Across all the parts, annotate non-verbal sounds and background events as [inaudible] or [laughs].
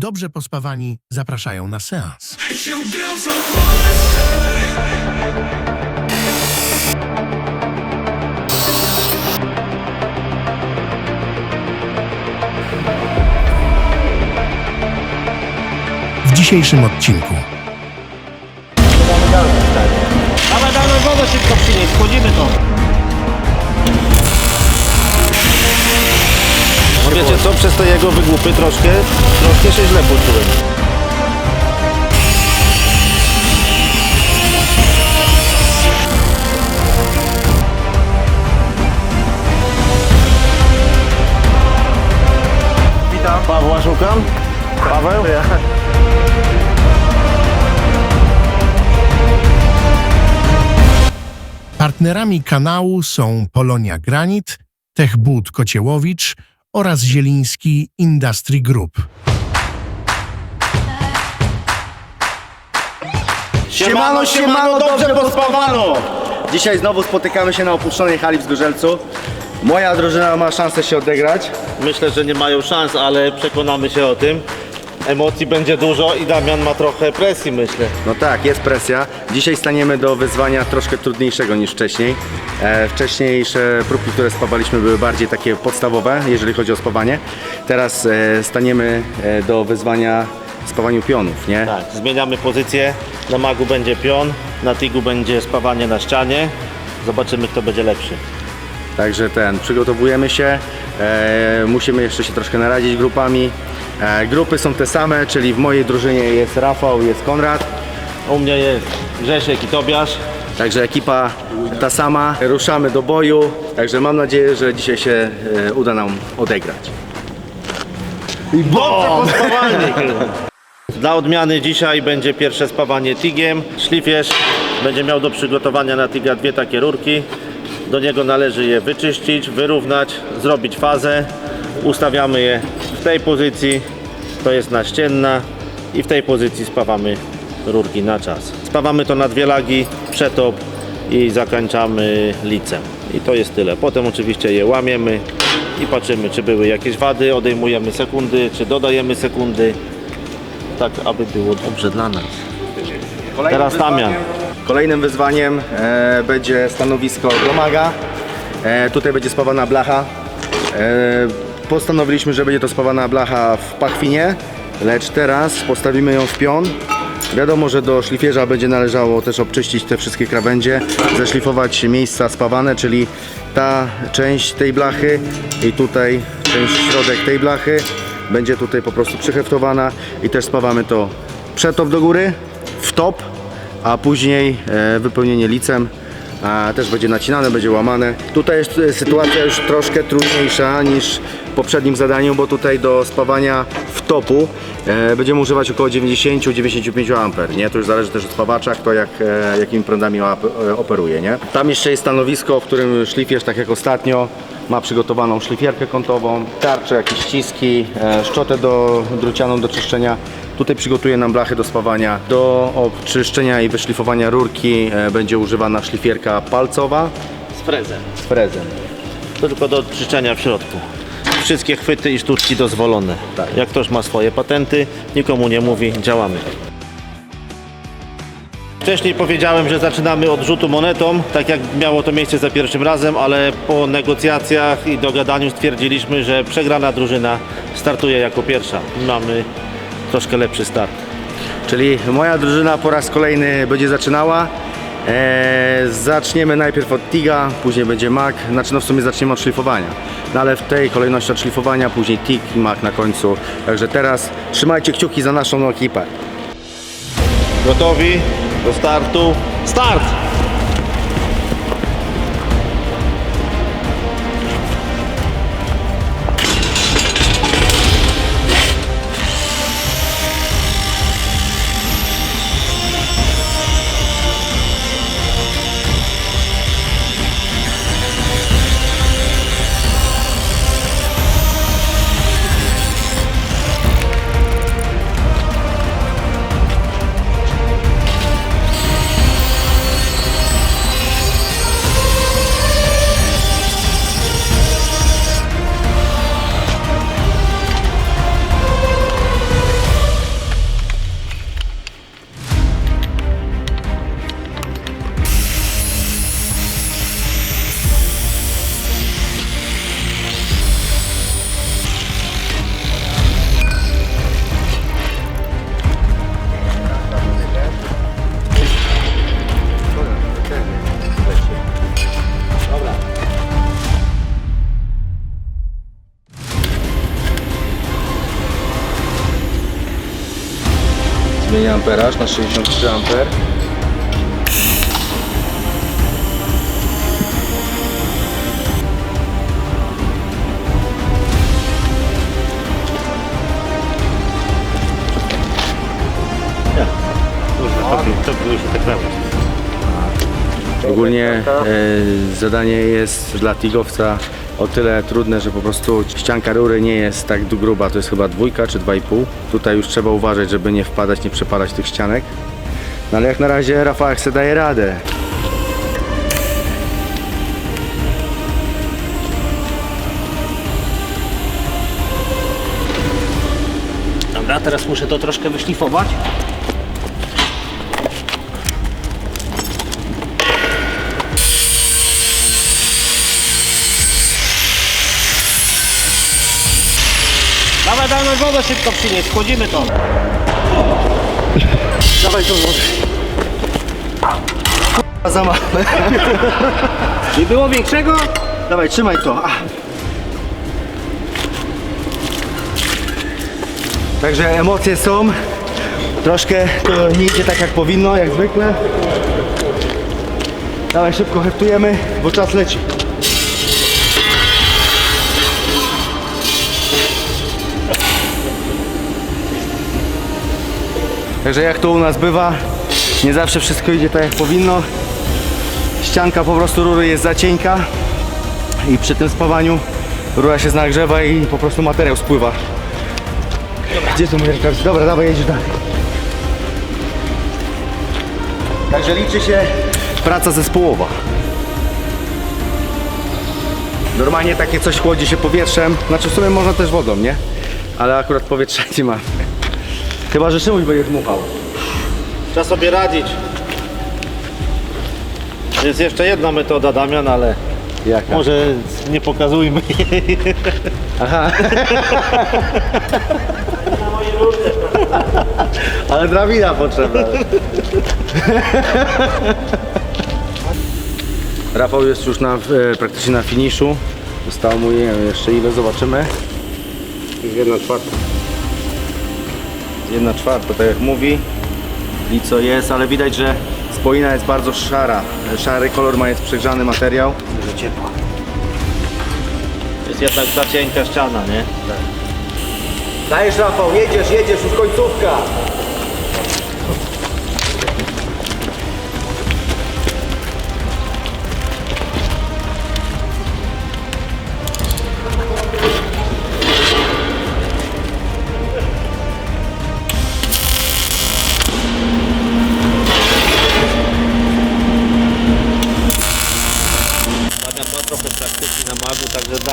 dobrze pospawani zapraszają na seans. W dzisiejszym odcinku Dawaj, dawaj, wodę szybko przynieść, wchodzimy to. No wiecie co, przez te jego wygłupy troszkę, troszkę się źle poczułem. Witam. Pawła szukam. Paweł? partnerami kanału są Polonia Granit, Techbud Kociełowicz oraz Zieliński Industry Group. Siemano, siemano, dobrze pospawano! Dzisiaj znowu spotykamy się na opuszczonej hali w Zgorzelcu. Moja drużyna ma szansę się odegrać. Myślę, że nie mają szans, ale przekonamy się o tym. Emocji będzie dużo i Damian ma trochę presji, myślę. No tak, jest presja. Dzisiaj staniemy do wyzwania troszkę trudniejszego niż wcześniej. E, wcześniejsze próbki, które spawaliśmy były bardziej takie podstawowe, jeżeli chodzi o spawanie. Teraz e, staniemy e, do wyzwania spawaniu pionów, nie? Tak, zmieniamy pozycję. Na magu będzie pion, na tigu będzie spawanie na ścianie. Zobaczymy, kto będzie lepszy. Także ten, przygotowujemy się, e, musimy jeszcze się troszkę naradzić grupami. E, grupy są te same, czyli w mojej drużynie jest Rafał, jest Konrad. U mnie jest Grzesiek i Tobiasz. Także ekipa ta sama, ruszamy do boju. Także mam nadzieję, że dzisiaj się e, uda nam odegrać. Dobrze pospawani! Dla odmiany dzisiaj będzie pierwsze spawanie tigiem. Szlifierz będzie miał do przygotowania na tiga dwie takie rurki. Do niego należy je wyczyścić, wyrównać, zrobić fazę. Ustawiamy je w tej pozycji, to jest naścienna i w tej pozycji spawamy rurki na czas. Spawamy to na dwie lagi, przetop i zakończamy licem. I to jest tyle. Potem oczywiście je łamiemy i patrzymy, czy były jakieś wady, odejmujemy sekundy, czy dodajemy sekundy, tak aby było dobrze dla nas. Kolejnym Teraz Damian. Kolejnym wyzwaniem e, będzie stanowisko domaga. E, tutaj będzie spawana blacha. E, postanowiliśmy, że będzie to spawana blacha w pachwinie, lecz teraz postawimy ją w pion. Wiadomo, że do szlifierza będzie należało też obczyścić te wszystkie krawędzie, zeszlifować miejsca spawane, czyli ta część tej blachy i tutaj część środek tej blachy będzie tutaj po prostu przyheftowana i też spawamy to przetop do góry, w top, a później e, wypełnienie licem a też będzie nacinane, będzie łamane. Tutaj jest e, sytuacja już troszkę trudniejsza niż w poprzednim zadaniu, bo tutaj do spawania w topu e, będziemy używać około 90-95 A, nie? To już zależy też od spawacza, kto jak, e, jakimi prądami op- e, operuje, nie? Tam jeszcze jest stanowisko, w którym szlifierz, tak jak ostatnio, ma przygotowaną szlifierkę kątową, tarcze, jakieś ściski, e, szczotę do drucianą do czyszczenia. Tutaj przygotuje nam blachę do spawania. Do oczyszczenia i wyszlifowania rurki e, będzie używana szlifierka palcowa Z frezem. z frezem. To tylko do czyszczenia w środku. Wszystkie chwyty i sztuczki dozwolone. Tak. Jak ktoś ma swoje patenty, nikomu nie mówi, działamy. Wcześniej powiedziałem, że zaczynamy od rzutu monetą, tak jak miało to miejsce za pierwszym razem, ale po negocjacjach i dogadaniu stwierdziliśmy, że przegrana drużyna startuje jako pierwsza. Mamy troszkę lepszy start. Czyli moja drużyna po raz kolejny będzie zaczynała. E, zaczniemy najpierw od Tiga, później będzie Mac, znaczy no w sumie zaczniemy od szlifowania. No ale w tej kolejności od szlifowania, później Tig i Mac na końcu. Także teraz trzymajcie kciuki za naszą ekipę. Gotowi do startu? Start! Zmienię amperaż na 63 amper. To, były się tak. Ogólnie e, zadanie jest dla tigowca o tyle trudne, że po prostu ścianka rury nie jest tak gruba, to jest chyba dwójka czy dwa i pół. Tutaj już trzeba uważać, żeby nie wpadać, nie przepadać tych ścianek. No ale jak na razie Rafałek sobie daje radę. Dobra, teraz muszę to troszkę wyszlifować. Dawaj, dawaj, wodę szybko przynieść, wchodzimy to. Dawaj tą wodę. Za małe. Nie było większego? Dawaj, trzymaj to. A. Także emocje są. Troszkę to nie idzie tak jak powinno, jak zwykle. Dawaj szybko heftujemy, bo czas leci. Także jak to u nas bywa, nie zawsze wszystko idzie tak jak powinno. Ścianka po prostu rury jest za cienka i przy tym spawaniu rura się nagrzewa i po prostu materiał spływa. Gdzie są moje rękawice? Dobra, dawaj, jedziesz dalej. Także liczy się praca zespołowa. Normalnie takie coś chłodzi się powietrzem, znaczy w sumie można też wodą, nie? Ale akurat powietrza [laughs] nie ma. Chyba, że Szymuś będzie dmuchał. Trzeba sobie radzić. Jest jeszcze jedna metoda, Damian, ale Jaka? może nie pokazujmy jej. Aha. Ale drabina potrzebna. Rafał jest już na, e, praktycznie na finiszu. Zostało mu nie wiem, jeszcze ile, zobaczymy. Jedna czwarta. Jedna czwarta, tak jak mówi. I co jest, ale widać, że spoina jest bardzo szara. Szary kolor ma, jest przegrzany materiał. Dużo ciepła. Jest jednak za cienka ściana, nie? Dajesz Rafał, jedziesz, jedziesz, już końcówka.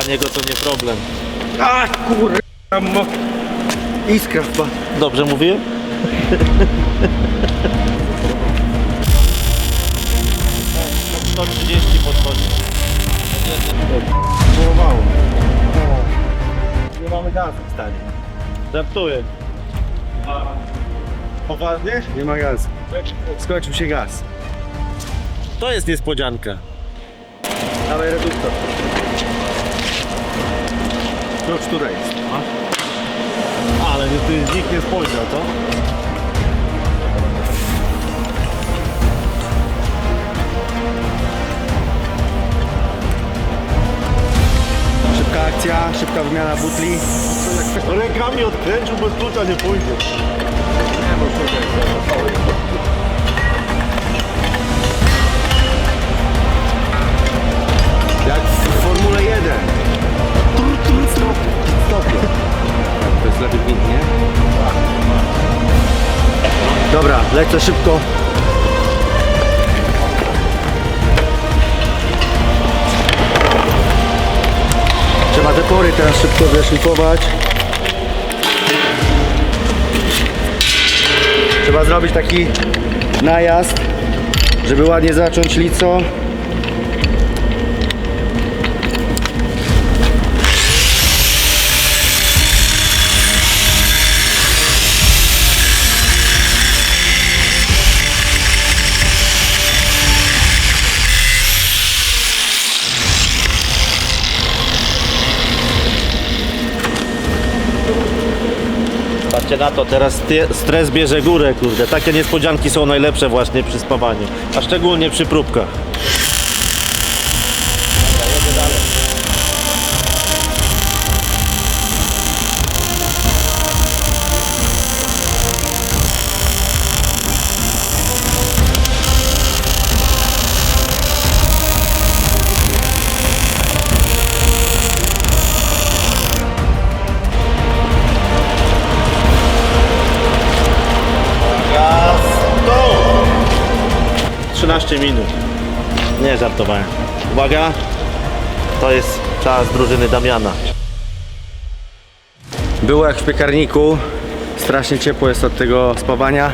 Niego to nie problem. A kurwa, mo... iskra wpadła. Dobrze mówiłem? To 30 podchodzi. Połowało. Nie mamy gazu w stanie. Żartuję. Poważnie? Nie ma gazu. Skończył się gaz. To jest niespodzianka. Dawaj reduktor. Klucz tutaj jest. Ale nie, tu nikt nie spojrzał, co? Szybka akcja, szybka wymiana butli. Rękami odkręcił, bez klucza nie pójdzie. Jak w Formule 1. jest? Dobra, lecę szybko. Trzeba te pory teraz szybko zeszlifować. Trzeba zrobić taki najazd, żeby ładnie zacząć lico. Patrzcie na to, teraz stres bierze górę, kurde. Takie niespodzianki są najlepsze właśnie przy spawaniu, a szczególnie przy próbkach. 13 minut. Nie żartowałem. Uwaga, to jest czas drużyny Damiana. Było jak w piekarniku, strasznie ciepło jest od tego spawania.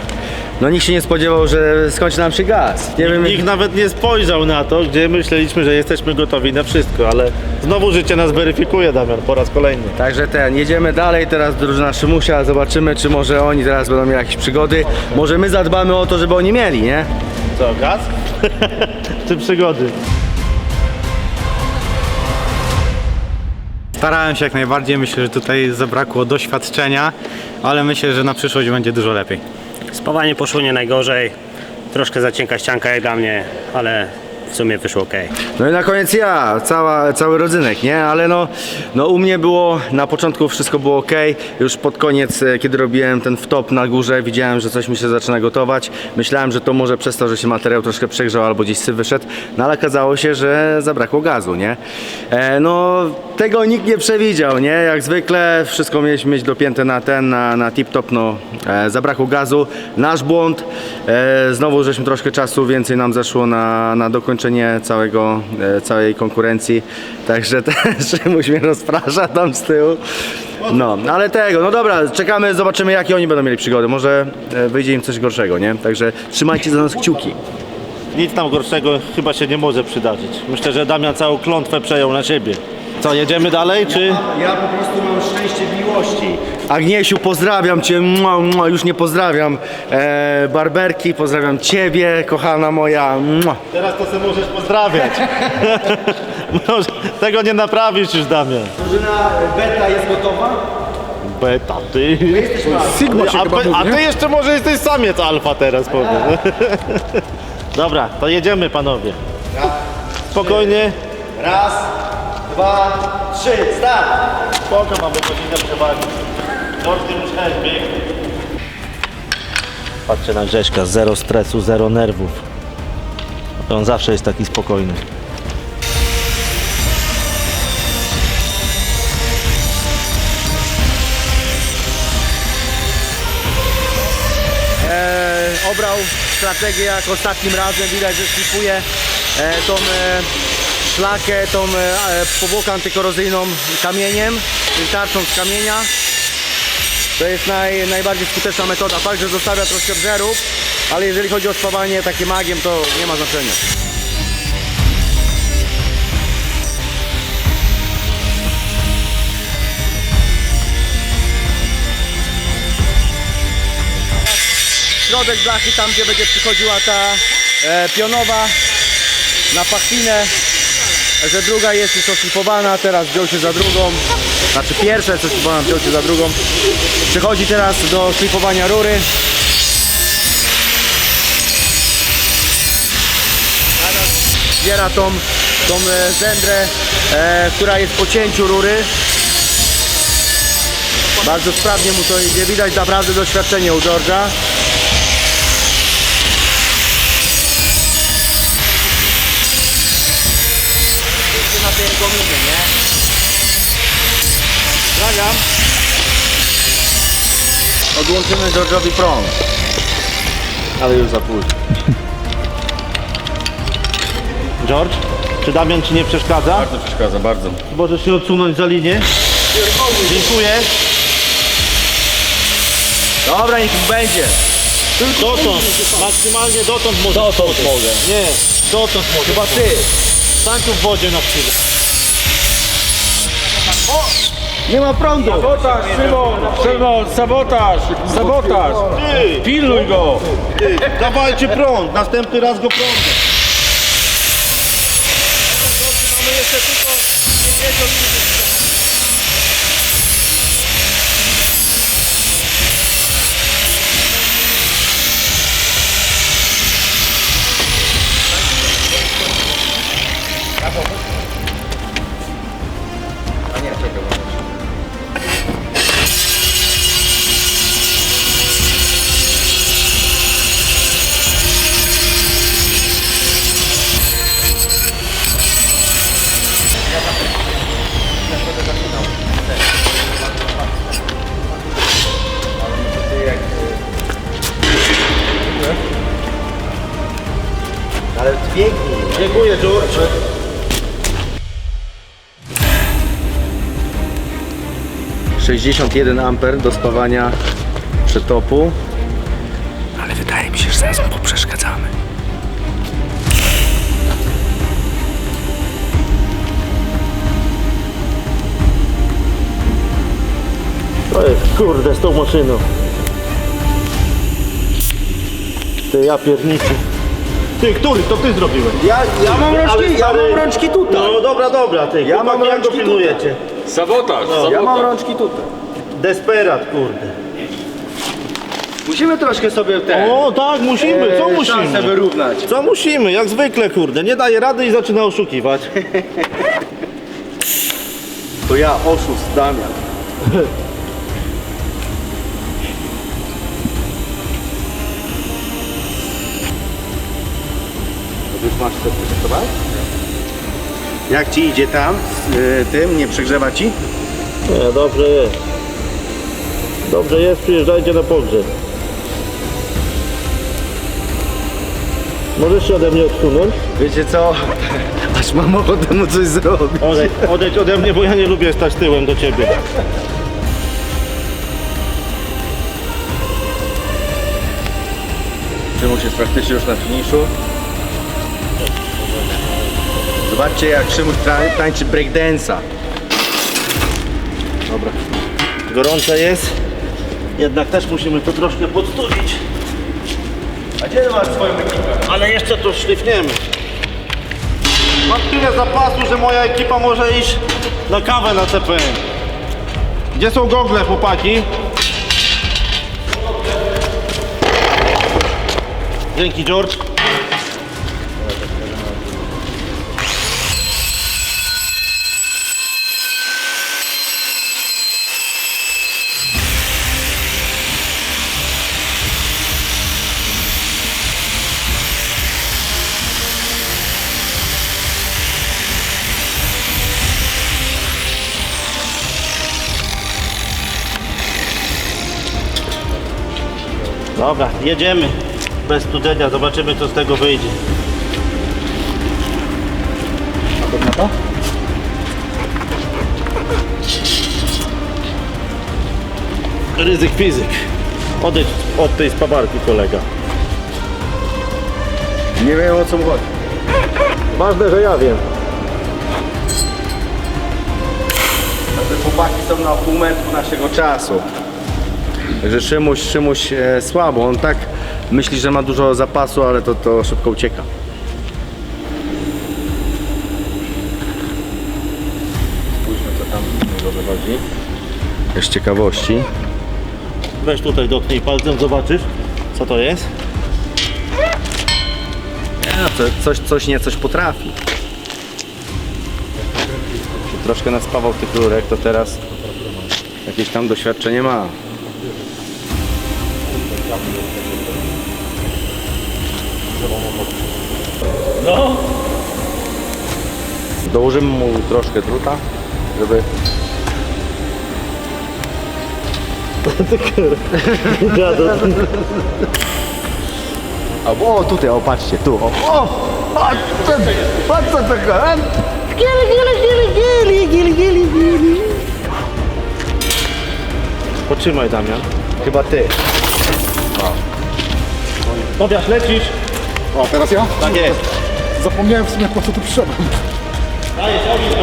No nikt się nie spodziewał, że skończy nam się gaz. Nie wiem, Nikt nawet nie spojrzał na to, gdzie myśleliśmy, że jesteśmy gotowi na wszystko, ale znowu życie nas weryfikuje, Damian, po raz kolejny. Także ten, jedziemy dalej, teraz drużyna Szymusia, zobaczymy czy może oni teraz będą mieli jakieś przygody. Może my zadbamy o to, żeby oni mieli, nie? Co, gaz? [laughs] Czy przygody? Starałem się jak najbardziej, myślę, że tutaj zabrakło doświadczenia, ale myślę, że na przyszłość będzie dużo lepiej. Spawanie poszło nie najgorzej. Troszkę za cienka ścianka jak dla mnie, ale w sumie wyszło ok. No i na koniec ja, cała, cały rodzynek, nie? Ale no, no u mnie było, na początku wszystko było ok, już pod koniec, e, kiedy robiłem ten wtop na górze, widziałem, że coś mi się zaczyna gotować. Myślałem, że to może przez to, że się materiał troszkę przegrzał albo gdzieś syf wyszedł, no ale okazało się, że zabrakło gazu, nie? E, no, tego nikt nie przewidział, nie? Jak zwykle wszystko mieliśmy mieć dopięte na ten, na, na tip-top, no e, zabrakło gazu, nasz błąd, e, znowu żeśmy troszkę czasu więcej nam zeszło na, na dokończenie całego, e, całej konkurencji, także [laughs] też mnie rozprasza tam z tyłu. No, ale tego, no dobra, czekamy, zobaczymy jakie oni będą mieli przygody, może e, wyjdzie im coś gorszego, nie? Także trzymajcie za nas kciuki. Nic tam gorszego chyba się nie może przydarzyć. Myślę, że Damian całą klątwę przejął na siebie. Co, jedziemy dalej, czy... Ja po prostu mam szczęście miłości. Agniesiu, pozdrawiam Cię, mua, mua, już nie pozdrawiam e, Barberki, pozdrawiam Ciebie, kochana moja. Mua. Teraz to sobie możesz pozdrawiać. [laughs] Może- Tego nie naprawisz już, Damian. Drużyna beta jest gotowa? Beta, ty. Sigma a, be- a ty jeszcze może jesteś samiec alfa teraz, powiem. [laughs] Dobra, to jedziemy, panowie. Spokojnie. Raz, dwa, trzy, start! Spoko, mamy godzinę przewagi. Torty musiałeś bieg. Patrzcie na Grześka, zero stresu, zero nerwów. On zawsze jest taki spokojny. E, obrał strategię jak ostatnim razem, widać, że szlifuje e, tą e, szlakę, tą e, e, powłokę antykorozyjną kamieniem, tarczą z kamienia. To jest naj, najbardziej skuteczna metoda. Fakt, że zostawia troszkę brzerów, ale jeżeli chodzi o spawanie takie magiem, to nie ma znaczenia. Środek blachy, tam gdzie będzie przychodziła ta e, pionowa na pachwinę, że druga jest już oszlifowana, teraz wziął się za drugą, znaczy pierwsza jest oszlifowana, wziął się za drugą. Przechodzi teraz do szlifowania rury. Zbiera tą, tą e, zędrę, e, która jest po cięciu rury. Bardzo sprawnie mu to idzie, widać naprawdę doświadczenie u George'a. na tej kominie, nie? Pozdrawiam. Odłączymy George'owi prąd. Ale już za późno. [laughs] George, czy Damian ci nie przeszkadza? Bardzo przeszkadza, bardzo. Możesz się odsunąć za linię. Dziękuję. Dobra, niech będzie. Dotąd, maksymalnie dotąd możesz Dotąd mogę. Nie, dotąd mogę. Chyba ty. Stań tu w wodzie na chwilę. Nie ma prądu. Sabotaż, Szymon! Szymon, sabotaż! Sabotaż! Pilnuj go! ty, dawajcie prąd, następny raz go prądem. Mamy jeszcze tylko 50 minut. 51 amper do spawania przetopu. Ale wydaje mi się, że zaraz mu poprzeszkadzamy. To jest kurde z tą maszyną. Ty ja pierniczy. Ty, który? To ty zrobiłeś. Ja, ja mam rączki, ja mam rączki tutaj. No dobra, dobra, ty. Ja mam rączki tutaj. Sabotaż, no. sabotaż. Ja mam rączki tutaj. Desperat, kurde. Musimy troszkę sobie te. O, tak, musimy, co e, Szansę musimy? wyrównać. Co musimy? Jak zwykle, kurde. Nie daje rady i zaczyna oszukiwać. [laughs] To ja, oszust Damian. [laughs] Już masz co przygotować? Jak ci idzie tam z y, tym? Nie przegrzewa ci? Nie, dobrze jest. Dobrze jest, przyjeżdżajcie na pogrzeb. Możesz się ode mnie odsunąć? Wiecie co? Aż mam ochotę mu coś zrobić. Odejdź, odejdź ode mnie, bo ja nie lubię stać tyłem do ciebie. Szymuś jest praktycznie już na finiszu. Zobaczcie jak Szymuś tra- tańczy breakdance'a. Dobra. Gorące jest. Jednak też musimy to troszkę podstudzić. A gdzie masz swoją ekipę? Ale jeszcze to szlifniemy. Mam tyle zapasu, że moja ekipa może iść na kawę na CPN. Gdzie są gogle, chłopaki? Dzięki, George. Dobra, jedziemy. Bez studzenia, zobaczymy co z tego wyjdzie. Ryzyk fizyk. Odejdź od tej spawarki kolega. Nie wiem o co mu chodzi. Ważne, że ja wiem. A te chłopaki są na półmetku naszego czasu. Także Szymuś, Szymuś e, słabo. On tak myśli, że ma dużo zapasu, ale to, to szybko ucieka. Spójrzmy co tam z niego wychodzi. Z ciekawości. Weź tutaj dotknij palcem, zobaczysz co to jest. Ja, to coś, coś nie coś potrafi. Troszkę naspawał tych rurek, to teraz jakieś tam doświadczenie ma. No. Dołożymy mu troszkę druta, żeby... [laughs] Albo o tutaj, o patrzcie, tu, o, o, patrz, patrz co to kocham. Gili, gili, gili, gili, gili, gili, gili. Potrzymaj Damian. Chyba ty. Tobiasz, lecisz? O, teraz ja? Tak jest. Zapomniałem w sumie po co tu przyszedłem. Dajesz, ogień to.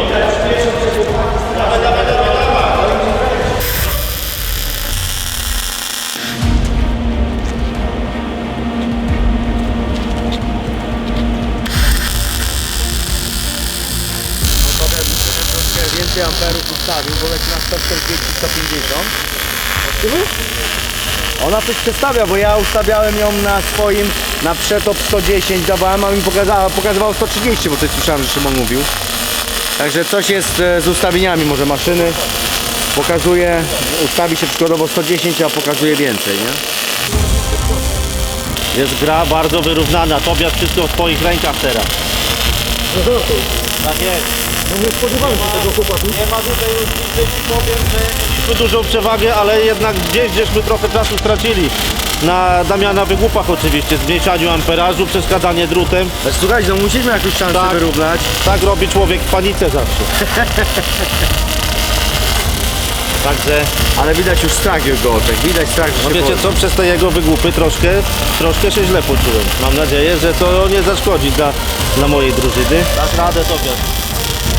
Troszkę więcej amperów ustawił, bo leci na 140, 150. Ona coś przestawia, bo ja ustawiałem ją na swoim, na przetop 110 dawałem, a mi pokazała, pokazywało 130, bo coś słyszałem, że Szymon mówił. Także coś jest e, z ustawieniami może maszyny. Pokazuje, ustawi się przykładowo 110, a pokazuje więcej, nie? Jest gra bardzo wyrównana. Tobiasz wszystko w twoich rękach teraz. Tak jest. No nie spodziewałem się tego chłopaku. Nie ma tutaj różnicy, ci powiem, że mieliśmy dużą przewagę, ale jednak gdzieś żeśmy trochę czasu stracili. Na Damiana wygłupach oczywiście, zmniejszaniu amperażu, przeszkadzanie drutem. Słuchajcie, no musimy jakąś szansę Tak. wyrównać. Tak robi człowiek w panice zawsze. [laughs] Także, Ale widać już strach w jego oczach, widać strach, że no się wiecie boi. co, przez te jego wygłupy troszkę, troszkę się źle poczułem. Mam nadzieję, że to nie zaszkodzi dla, dla mojej drużyny. Dasz radę tobie.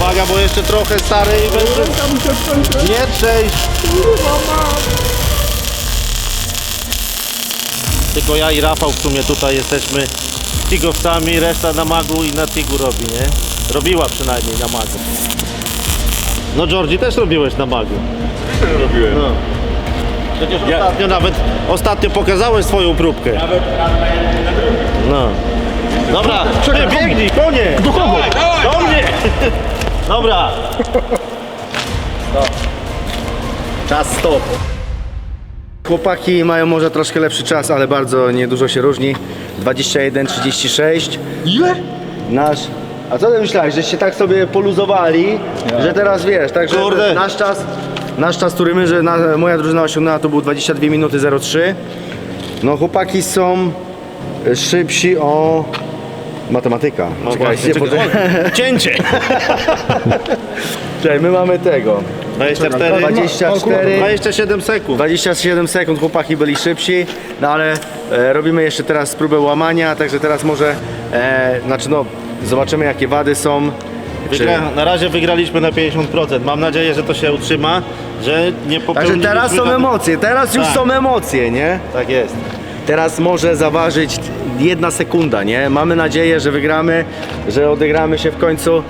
Uwaga, bo jeszcze trochę stary i będzie... Nie trzęść! Tylko ja i Rafał w sumie tutaj jesteśmy tigowcami, reszta na magu i na tigu robi, nie? Robiła przynajmniej na magu. No Georgi też robiłeś na magu. Robiłem. No. Przecież ostatnio nawet, ostatnio pokazałeś swoją próbkę. No. Dobra, Czekaj, biegnij, konie! Do kogo? Do mnie! Dobra. Czas stop. Chłopaki mają może troszkę lepszy czas, ale bardzo niedużo się różni. 21-36. Ile? Nasz... A co ty myślałeś, żeście tak sobie poluzowali, że teraz wiesz, także Kurde. nasz czas, nasz czas, który my, że na, moja drużyna osiągnęła to był 22 minuty 03. No chłopaki są szybsi o matematyka. No właśnie, czekaj. Cięcie! [laughs] Czekaj, my mamy tego. 24, 24. 27 sekund. 27 sekund chłopaki byli szybsi, no ale e, robimy jeszcze teraz próbę łamania, także teraz może, e, znaczy no, zobaczymy jakie wady są. Czy, Wygra, na razie wygraliśmy na 50%. Mam nadzieję, że to się utrzyma, że nie także popełniliśmy... teraz są żadnych- emocje, teraz już Tak. są emocje, nie? Tak jest. Teraz może zaważyć jedna sekunda, nie? Mamy nadzieję, że wygramy, że odegramy się w końcu,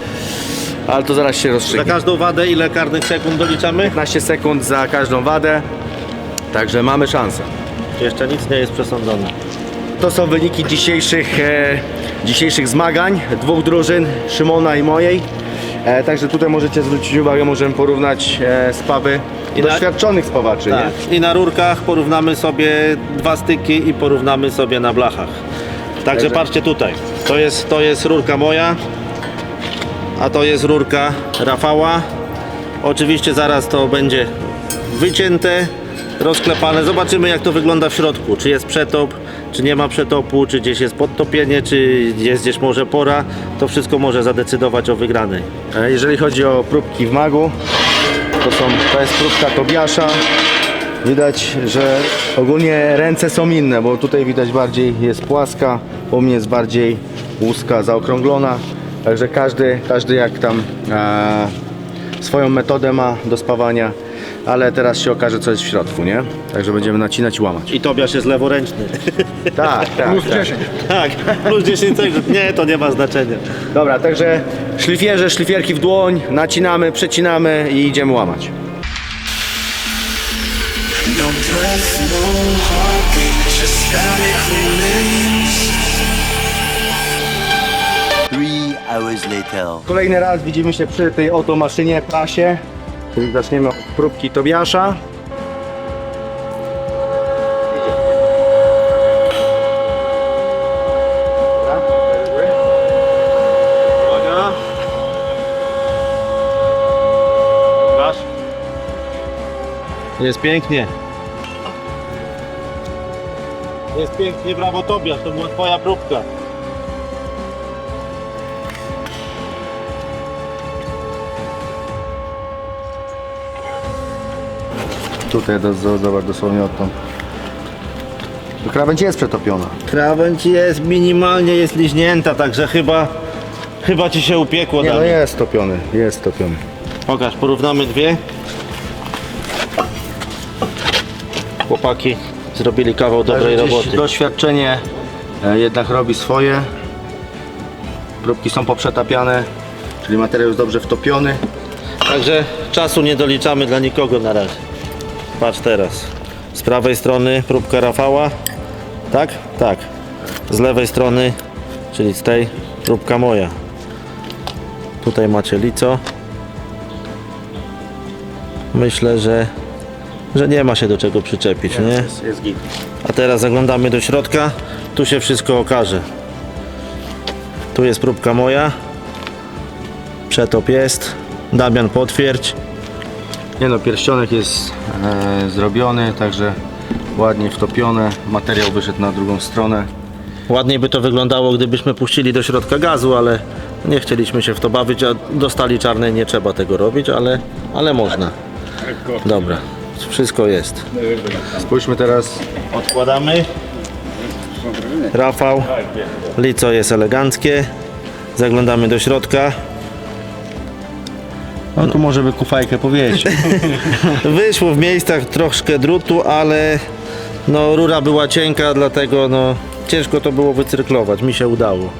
ale to zaraz się Za rozstrzygnie. każdą wadę ile karnych sekund doliczamy? 15 sekund za każdą wadę, także mamy szansę. Jeszcze nic nie jest przesądzone. To są wyniki dzisiejszych, e, dzisiejszych zmagań dwóch drużyn, Szymona i mojej. E, także tutaj możecie zwrócić uwagę, możemy porównać e, spawy I na- doświadczonych spawaczy, nie? Tak. I na rurkach porównamy sobie dwa styki i porównamy sobie na blachach. Także Także- patrzcie tutaj. To jest, to jest rurka moja, a to jest rurka Rafała. Oczywiście zaraz to będzie wycięte, rozklepane. Zobaczymy jak to wygląda w środku. Czy jest przetop, czy nie ma przetopu, czy gdzieś jest podtopienie, czy jest gdzieś może pora. To wszystko może zadecydować o wygranej. E, Jeżeli chodzi o próbki w magu, to, są, to jest próbka Tobiasza. Widać, że ogólnie ręce są inne, bo tutaj widać bardziej jest płaska, u mnie jest bardziej łuska, zaokrąglona. Także każdy, każdy jak tam e, swoją metodę ma do spawania, ale teraz się okaże co jest w środku, nie? Także będziemy nacinać i łamać. I Tobiasz jest leworęczny. [laughs] Tak, tak, Plus tak. 10. tak, plus 10 sekund. Nie, to nie ma znaczenia. Dobra, także szlifierze, szlifierki w dłoń, nacinamy, przecinamy i idziemy łamać. No breath, no heartbeat, just hours later. Kolejny raz widzimy się przy tej oto maszynie, prasie. Czyli zaczniemy od próbki Tobiasza. Uwaga. Pokaż. Jest pięknie. Jest pięknie, brawo Tobiasz, to była twoja próbka. Tutaj do, zobacz dosłownie odtąd. To krawędź jest przetopiona. Krawędź jest minimalnie jest liźnięta, także chyba chyba ci się upiekło. Nie no jest topiony, jest topiony. Pokaż, porównamy dwie. Chłopaki zrobili kawał dobrej gdzieś roboty. Doświadczenie e, jednak robi swoje. Próbki są poprzetapiane, czyli materiał jest dobrze wtopiony. Także czasu nie doliczamy dla nikogo na razie. Patrz teraz. Z prawej strony próbka Rafała. Tak? Tak. Z lewej strony, czyli z tej, próbka moja. Tutaj macie lico. Myślę, że, że nie ma się do czego przyczepić, nie? Jest, jest git. A teraz zaglądamy do środka. Tu się wszystko okaże. Tu jest próbka moja. Przetop jest. Damian potwierdź. Nie no, pierścionek jest e, zrobiony, także ładnie wtopione. Materiał wyszedł na drugą stronę. Ładniej by to wyglądało, gdybyśmy puścili do środka gazu, ale nie chcieliśmy się w to bawić, a dostali czarnej nie trzeba tego robić, ale, ale można. Dobra, wszystko jest. Spójrzmy teraz Odkładamy. Rafał. Lico jest eleganckie. Zaglądamy do środka. No tu może by kufajkę powiesić. [laughs] Wyszło w miejscach troszkę drutu, ale no rura była cienka, dlatego no ciężko to było wycyrklować. Mi się udało.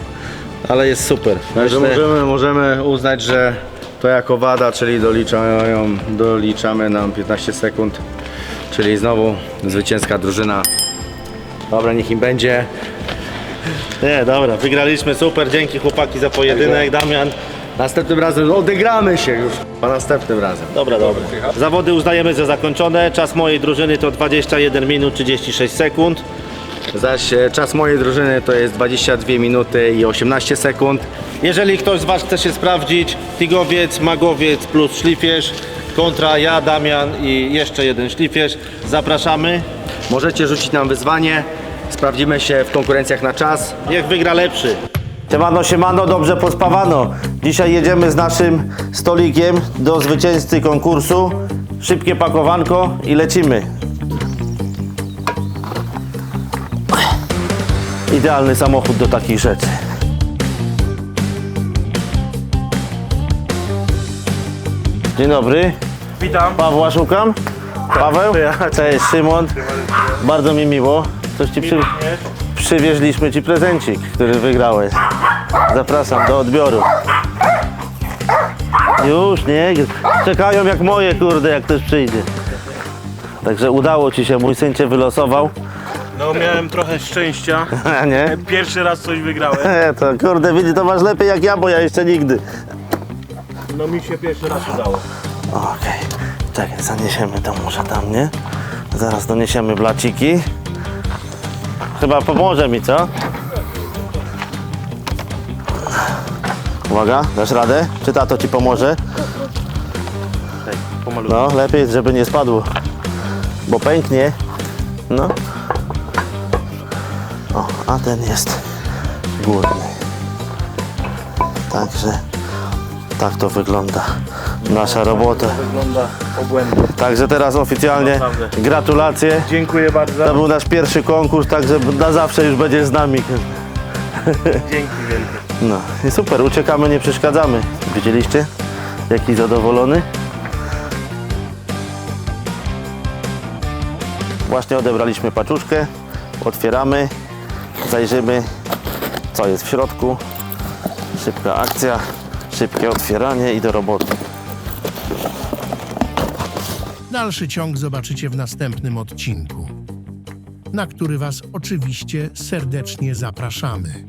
[laughs] ale jest super. Także Myślę- możemy, możemy uznać, że to jako wada, czyli doliczają, doliczamy nam 15 sekund. Czyli znowu zwycięska drużyna. Dobra, niech im będzie. Nie, dobra, wygraliśmy super. Dzięki chłopaki za pojedynek. Damian. Następnym razem odegramy się już. A następnym razem. Dobra, dobra. Zawody uznajemy za zakończone. Czas mojej drużyny to 21 minut 36 sekund. Zaś e, czas mojej drużyny to jest 22 minuty i 18 sekund. Jeżeli ktoś z Was chce się sprawdzić, Tigowiec, Magowiec plus Szlifierz kontra ja, Damian i jeszcze jeden Szlifierz, zapraszamy. Możecie rzucić nam wyzwanie. Sprawdzimy się w konkurencjach na czas. Niech wygra lepszy. Siemano, siemano, dobrze pospawano. Dzisiaj jedziemy z naszym stolikiem do zwycięzcy konkursu. Szybkie pakowanko i lecimy. Idealny samochód do takich rzeczy. Dzień dobry. Witam. Pawła szukam. Paweł? Cześć, Szymon. Bardzo mi miło. Coś ci przy... przywieźliśmy ci prezencik, który wygrałeś. Zapraszam do odbioru. Już, nie? Czekają jak moje, kurde, jak ktoś przyjdzie. Także udało ci się, mój syn cię wylosował. No miałem trochę szczęścia. [laughs] A nie? Pierwszy raz coś wygrałem. [laughs] E, to kurde, widzi, to masz lepiej jak ja, bo ja jeszcze nigdy. No mi się pierwszy raz udało. Okej, czekaj, zaniesiemy to może tam, nie? Zaraz doniesiemy blaciki. Chyba pomoże mi, co? Uwaga, dasz radę? Czy tato ci pomoże? No, lepiej, żeby nie spadło. Bo pęknie. No. O, a ten jest górny. Także tak to wygląda. Nasza robota. Wygląda obłędnie. Także teraz oficjalnie Naprawdę. gratulacje. Dziękuję bardzo. To był nasz pierwszy konkurs, także na zawsze już będziesz z nami. Dzięki wielkie. No i super, uciekamy, nie przeszkadzamy. Widzieliście? Jaki zadowolony? Właśnie odebraliśmy paczuszkę, otwieramy, zajrzymy co jest w środku. Szybka akcja, szybkie otwieranie i do roboty. Dalszy ciąg zobaczycie w następnym odcinku, na który Was oczywiście serdecznie zapraszamy.